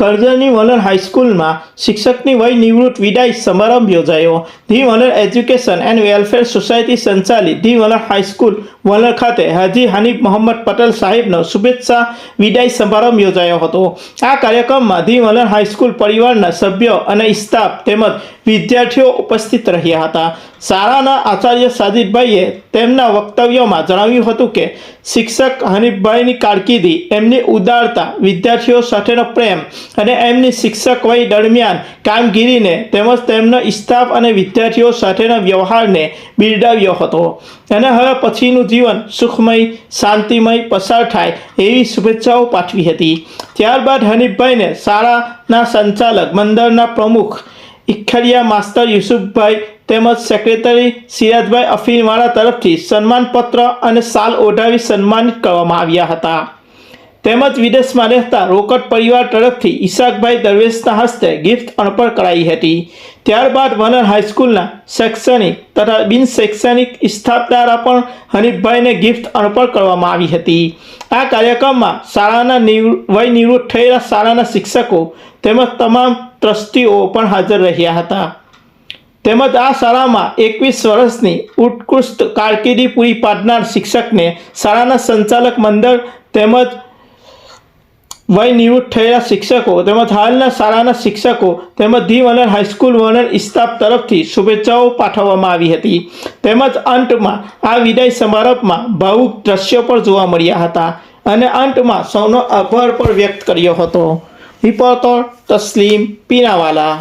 કરજણની વલણ હાઈસ્કૂલમાં શિક્ષકની વય નિવૃત્ત વિદાય સમારંભ યોજાયો. The Valan education and welfare society સંચાલિત the Valan high school Valan ખાતે હાજી હાનિફ મોહમ્મદ પટેલ સાહેબનો શુભેચ્છા વિદાય સમારંભ યોજાયો હતો. આ કાર્યક્રમમાં ધી વલણ હાઈસ્કૂલ પરિવારના સભ્યો અને સ્ટાફ તેમજ વિદ્યાર્થીઓ ઉપસ્થિત રહ્યા હતા. શાળાના આચાર્ય સાજિદભાઈએ તેમના વક્તવ્યોમાં જણાવ્યું હતું કે, શિક્ષક હનીફભાઈની કારકિર્દી, એમની ઉદારતા, વિદ્યાર્થીઓ સાથેનો પ્રેમ અને એમની શિક્ષક વય દરમિયાન કામગીરીને તેમજ તેમનો સ્ટાફ અને વિદ્યાર્થીઓ સાથેના વ્યવહારને બિરદાવ્યો હતો. અને હવે પછીનું જીવન સુખમય, શાંતિમય, પસાર થાય એવી શુભેચ્છાઓ પાઠવી હતી. ત્યારબાદ હનીફભાઈને શાળાના સંચાલક, મંડળના પ્રમુખ ઇખરિયા માસ્ટર યુસુફભાઈ તેમજ સેક્રેટરી સિરાજભાઈ અફીનવાળા તરફથી સન્માનપત્ર અને સાલ ઓઢાવી સન્માનિત કરવામાં આવ્યા હતા. તેમજ વિદેશમાં રહેતા રોકડ પરિવાર તરફથી ઈશાકભાઈ દરવેશના હસ્તે ગિફ્ટ અર્પણ કરાઈ હતી. ત્યારબાદ વનર હાઈસ્કૂલના શૈક્ષણિક તથા બિન શૈક્ષણિક દ્વારા પણ હનીફભાઈને ગિફ્ટ અર્પણ કરવામાં આવી હતી. આ કાર્યક્રમમાં શાળાના વય નિવૃત્ત થયેલા શાળાના શિક્ષકો તેમજ તમામ ટ્રસ્ટીઓ પણ હાજર રહ્યા હતા. તેમજ આ શાળામાં એકવીસ વર્ષની ઉત્કૃષ્ટ કારકિર્દી પૂરી પાડનાર શિક્ષકને શાળાના સંચાલક મંડળ તેમજ વય નિવૃત્ત થયેલા શિક્ષકો તેમજ હાલના શાળાના શિક્ષકો તેમજ the Vanar high school Vanar staff તરફથી શુભેચ્છાઓ પાઠવવામાં આવી હતી તેમજ અંતમાં આ વિદાય સમારંભમાં ભાવુક દ્રશ્યો પણ જોવા મળ્યા હતા અને અંતમાં સૌનો આભાર પણ વ્યક્ત કર્યો હતો રિપોર્ટર તસ્લીમ પીનાવાલા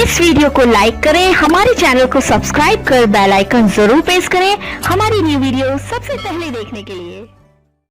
इस वीडियो को लाइक करें हमारे चैनल को सब्सक्राइब कर बेल आइकन जरूर प्रेस करें हमारी न्यू वीडियो सबसे पहले देखने के लिए